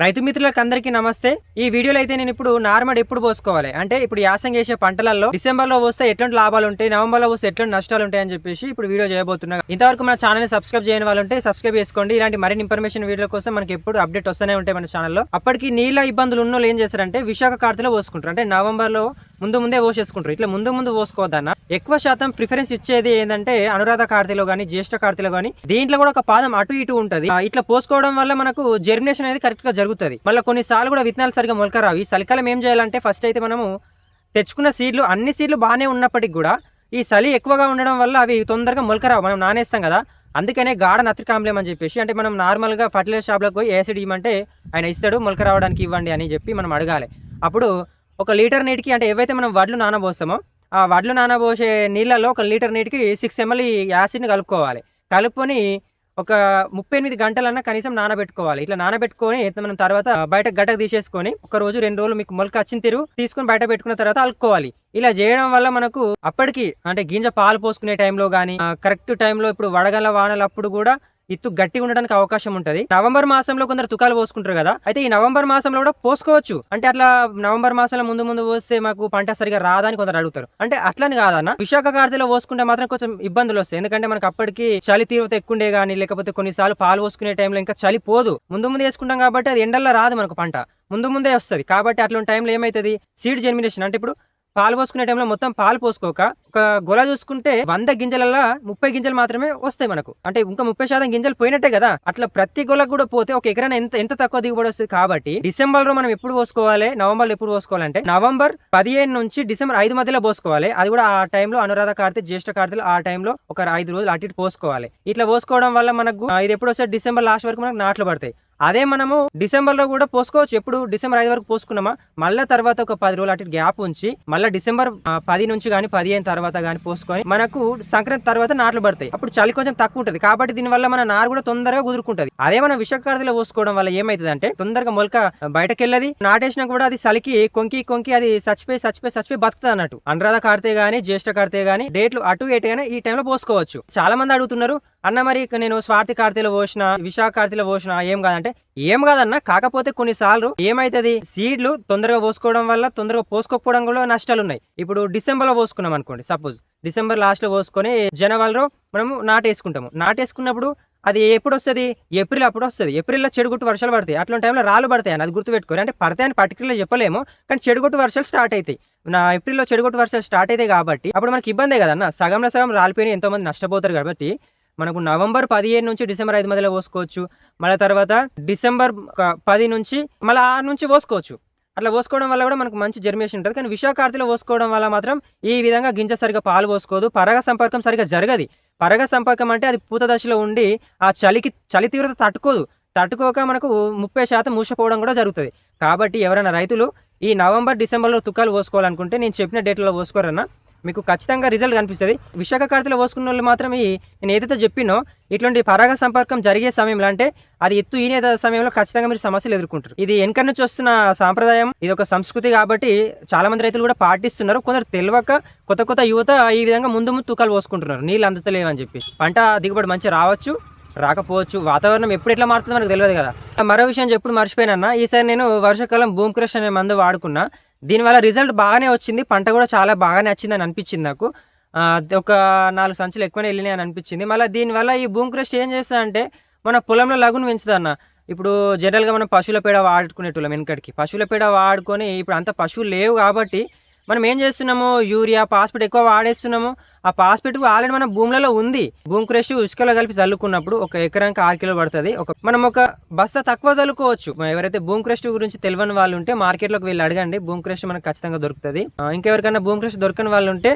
రైతు మిత్రులకు అందరికీ నమస్తే. ఈ వీడియోలో అయితే నేను ఇప్పుడు నార్మల్ ఎప్పుడు పోసుకోవాలి? అంటే ఇప్పుడు యాసం చేసే పంటలలో డిసెంబర్లో పోస్తే ఎట్లాంటి లాభాలు ఉంటాయి? నవంబర్లో వస్తే ఎట్లాంటి నష్టాలు ఉంటాయి అని చెప్పేసి ఇప్పుడు వీడియో చేయబోతున్నా. ఇంతవరకు మన ఛానల్ సబ్స్క్రైబ్ చేయని వాళ్ళు ఉంటే సబ్స్క్రైబ్ చేసుకోండి. ఇలాంటి మరిన్ని ఇన్ఫర్మేషన్ వీడియో కోసం మనకి ఎప్పుడు అప్డేట్ వస్తూనే ఉంటాయి మన ఛానల్లో. అప్పటికి నీళ్ళ ఇబ్బందులు ఉన్న ఏం చేస్తారంటే విశాఖ కార్తెలో పోసుకుంటారు. అంటే నవంబర్లో ముందు ముందే పోసేసుకుంటారు. ఇట్లా ముందు ముందు పోసుకోవద్దన్న. ఎక్కువ శాతం ప్రిఫరెన్స్ ఇచ్చేది ఏంటంటే అనురాధ కార్తీలో కానీ జ్యేష్ఠ కార్తీలో కానీ దీంట్లో కూడా ఒక పాదం అటు ఇటు ఉంటుంది. ఇట్లా పోసుకోవడం వల్ల మనకు జర్మినేషన్ అనేది కరెక్ట్గా జరుగుతుంది. మళ్ళీ కొన్నిసార్లు కూడా విత్తనాలు సరిగా మొలక రావు ఈ చలికాలం ఏం చేయాలంటే ఫస్ట్ అయితే మనము తెచ్చుకున్న సీడ్లు అన్ని సీడ్లు బాగానే ఉన్నప్పటికి కూడా ఈ చలి ఎక్కువగా ఉండడం వల్ల అవి తొందరగా మొలక రావు మనం నానేస్తాం కదా. అందుకనే గాఢ నత్రికాంబ్లం అని చెప్పేసి అంటే మనం నార్మల్గా ఫర్టిలైజర్ షాప్లోకి పోయి యాసిడ్ ఇవ్వమంటే ఆయన ఇస్తాడు మొలక రావడానికి ఇవ్వండి అని చెప్పి మనం అడగాలి. అప్పుడు ఒక లీటర్ నీటికి అంటే ఏవైతే మనం వడ్లు నానబోస్తామో ఆ వడ్లు నానబోసే నీళ్ళలో ఒక లీటర్ నీటికి సిక్స్ ఎంఎల్ ఈ యాసిడ్ని కలుపుకోవాలి. కలుపుకొని ఒక ముప్పై ఎనిమిది గంటలన్నా కనీసం నానబెట్టుకోవాలి. ఇట్లా నానబెట్టుకొని మనం తర్వాత బయట గడ్డకు తీసేసుకొని ఒక రోజు రెండు రోజులు మీకు మొలక వచ్చిన తీరు తీసుకొని బయట పెట్టుకున్న తర్వాత అలుక్కోవాలి. ఇలా చేయడం వల్ల మనకు అప్పటికి అంటే గింజ పాలు పోసుకునే టైంలో కానీ కరెక్ట్ టైంలో ఇప్పుడు వడగల వానలు అప్పుడు కూడా ఇత్తు గట్టిగా ఉండడానికి అవకాశం ఉంటుంది. నవంబర్ మాసంలో కొందరు తుకాలు పోసుకుంటారు కదా అయితే ఈ నవంబర్ మాసంలో కూడా పోసుకోవచ్చు. అంటే అట్లా నవంబర్ మాసంలో ముందు ముందు పోస్తే మాకు పంట సరిగా రాదని కొందరు అడుగుతారు. అంటే అట్లని కాదన్న. విశాఖ కార్తీలో పోసుకుంటే మాత్రం కొంచెం ఇబ్బందులు వస్తాయి. ఎందుకంటే మనకు అప్పటికి చలి తీవ్రత ఎక్కువండే గానీ లేకపోతే కొన్నిసార్లు పాలు పోసుకునే టైంలో ఇంకా చలి పోదు. ముందు ముందు వేసుకుంటాం కాబట్టి అది ఎండల్లో రాదు మనకు పంట. ముందు ముందే వస్తుంది. కాబట్టి అట్లాంటి టైంలో ఏమైతుంది? సీడ్ జర్మినేషన్ అంటే ఇప్పుడు పాలు పోసుకునే టైంలో మొత్తం పాలు పోసుకోక ఒక గొల చూసుకుంటే వంద గింజలలో ముప్పై గింజలు మాత్రమే వస్తాయి మనకు. అంటే ఇంకా ముప్పై శాతం గింజలు పోయినట్టే కదా. అట్లా ప్రతి గొలకు కూడా పోతే ఒక ఎకరాన ఎంత ఎంత తక్కువ దిగుబడి వస్తుంది కాబట్టి డిసెంబర్లో మనం ఎప్పుడు పోసుకోవాలి? నవంబర్లో ఎప్పుడు పోసుకోవాలంటే నవంబర్ పదిహేను నుంచి డిసెంబర్ ఐదు మధ్యలో పోసుకోవాలి. అది కూడా ఆ టైంలో అనురాధ కార్తె జ్యేష్ఠ కార్తెలు ఆ టైంలో ఒక ఐదు రోజులు అటు ఇటు పోసుకోవాలి. ఇట్లా పోసుకోవడం వల్ల మనకు ఇది ఎప్పుడు వస్తే డిసెంబర్ లాస్ట్ వరకు మనకు నాట్లు పడతాయి. అదే మనము డిసెంబర్లో కూడా పోసుకోవచ్చు. ఎప్పుడు డిసెంబర్ ఐదు వరకు పోసుకున్నామా? మళ్ళీ తర్వాత ఒక పది రోజులు అటు గ్యాప్ ఉంచి మళ్ళీ డిసెంబర్ పది నుంచి కానీ పదిహేను తర్వాత కానీ పోసుకొని మనకు సంక్రాంతి తర్వాత నాట్లు పడతాయి. అప్పుడు చలి కొంచెం తక్కువ ఉంటుంది. కాబట్టి దీనివల్ల మన నారు కూడా తొందరగా కుదురుకుంటది. అదే మనం విషకారతిలో పోసుకోవడం వల్ల ఏమైతుంది అంటే తొందరగా మొలక బయటకు వెళ్ళది నాటేసినా కూడా అది చలికి కొంకి కొంకి అది చచ్చిపోయి చచ్చిపోయి చచ్చిపోయి బతుకుతుంది అన్నట్టు. అనురాధ కార్తే గానీ జ్యేష్ఠ కార్తే గానీ డేట్లు అటు ఇటు గానీ ఈ టైంలో పోసుకోవచ్చు. చాలా మంది అడుగుతున్నారు అన్న మరి నేను స్వాతి కార్తీలో పోసిన విశాఖ కార్తీలో పోసిన ఏం కాదంటే ఏం కాదన్న? కాకపోతే కొన్నిసార్లు ఏమైతుంది? సీడ్లు తొందరగా పోసుకోవడం వల్ల తొందరగా పోసుకోకపోవడం కూడా నష్టాలు ఉన్నాయి ఇప్పుడు డిసెంబర్లో పోసుకున్నాం అనుకోండి సపోజ్ డిసెంబర్ లాస్ట్లో పోసుకొని జనవరిలో మనము నాటేసుకుంటాము. నాటేసుకున్నప్పుడు అది ఎప్పుడు వస్తుంది ఏప్రిల్ అప్పుడు వస్తుంది ఏప్రిల్లో చెడుగుట్టు వర్షాలు పడతాయి. అట్లాంటి టైంలో రాళ్ళు పడతాయి అని అది గుర్తుపెట్టుకోరు. అంటే పడతాయని పర్టికులర్ చెప్పలేము కానీ చెడుగుట్టు వర్షాలు స్టార్ట్ అవుతాయి నా ఏప్రిల్లో చెడుగుట్టు వర్షాలు స్టార్ట్ అవుతాయి కాబట్టి అప్పుడు మనకి ఇబ్బందే కదన్న? సగంలో సగం రాలిపోయిన ఎంతోమంది నష్టపోతారు కాబట్టి మనకు నవంబర్ పదిహేను నుంచి డిసెంబర్ ఐదు మధ్యలో పోసుకోవచ్చు. మళ్ళీ తర్వాత డిసెంబర్ పది నుంచి మళ్ళీ ఆ నుంచి పోసుకోవచ్చు. అట్లా పోసుకోవడం వల్ల కూడా మనకు మంచి జర్మినేషన్ ఉంటుంది. కానీ విశాఖార్తిలో పోసుకోవడం వల్ల మాత్రం ఈ విధంగా గింజ సరిగా పాలు పోసుకోదు. పరగ సంపర్కం సరిగా జరగది. పరగ సంపర్కం అంటే అది పూత దశలో ఉండి ఆ చలికి చలి తీవ్రత తట్టుకోదు. తట్టుకోక మనకు ముప్పై శాతం మూసిపోవడం కూడా జరుగుతుంది. కాబట్టి ఎవరైనా రైతులు ఈ నవంబర్ డిసెంబర్లో తుక్కాలు పోసుకోవాలనుకుంటే నేను చెప్పిన డేట్లో పోసుకోరన్నా. మీకు ఖచ్చితంగా రిజల్ట్ కనిపిస్తుంది. విశాఖకర్తలో పోసుకున్న వాళ్ళు మాత్రమే నేను ఏదైతే చెప్పినో ఇటువంటి పరాగ సంపర్కం జరిగే సమయంలో అంటే అది ఎత్తు ఈనే సమయంలో ఖచ్చితంగా మీరు సమస్యలు ఎదుర్కొంటారు. ఇది వెనక నుంచి వస్తున్న సాంప్రదాయం ఇది ఒక సంస్కృతి కాబట్టి చాలా మంది రైతులు కూడా పాటిస్తున్నారు. కొందరు తెలియక కొత్త కొత్త యువత ఈ విధంగా ముందు ముందు తూకాలు పోసుకుంటున్నారు. నీళ్ళు అందుతలేవని చెప్పి. పంట దిగుబడి మంచిగా రావచ్చు రాకపోవచ్చు వాతావరణం ఎప్పుడు ఎట్లా మారుతుందో మనకు తెలియదు కదా. మరో విషయం చెప్పుడు మర్చిపోయినా ఈసారి నేను వర్షాకాలం భూమి క్రష్ అనే మందు వాడుకున్నా. దీనివల్ల రిజల్ట్ బాగానే వచ్చింది. పంట కూడా చాలా బాగానే వచ్చింది అని అనిపించింది నాకు. ఒక నాలుగు సంచులు ఎక్కువనే వెళ్ళినాయి అని అనిపించింది. మళ్ళీ దీనివల్ల ఈ భూమి క్రష్ ఏం చేస్తా అంటే మన పొలంలో లగును పెంచుదన్న అన్న ఇప్పుడు జనరల్గా మనం పశువుల పేడ వాడుకునేటోళ్ళం వెనకడికి పశువుల పేడ వాడుకొని ఇప్పుడు అంత పశువులు లేవు కాబట్టి మనం ఏం చేస్తున్నాము? యూరియా పాస్పేట్ ఎక్కువ వాడేస్తున్నాము. ఆ పాస్పేట్ ఆల్రెడీ మన భూములలో ఉంది. భూమి క్రష్ ఇసుకలో కలిపి చల్లుకున్నప్పుడు ఒక ఎకరానికి ఆరు కిలో పడుతుంది. ఒక మనం ఒక బస్తా తక్కువ చల్లుకోవచ్చు. ఎవరైతే భూమి క్రష్ గురించి తెలియని వాళ్ళు ఉంటే మార్కెట్లోకి వెళ్ళి అడగండి. భూమి క్రష్ మనకు ఖచ్చితంగా దొరుకుతుంది. ఇంకెవరికైనా భూమి క్రష్ దొరకని వాళ్ళు ఉంటే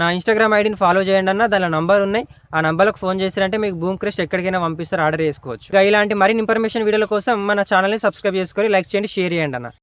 నా ఇన్స్టాగ్రామ్ ఐడిని ఫాలో చేయండి అన్న దానిలో నంబర్ ఉన్నాయి. ఆ నంబర్లకు ఫోన్ చేశారంటే మీకు భూమి క్రష్ ఎక్కడికైనా పంపిస్తారు ఆర్డర్ చేసుకోవచ్చు. ఇలాంటి మరిన్ని ఇన్ఫర్మేషన్ వీడియోల కోసం మన ఛానల్ని సబ్స్క్రైబ్ చేసుకొని లైక్ చేయండి షేర్ చేయండి అన్న.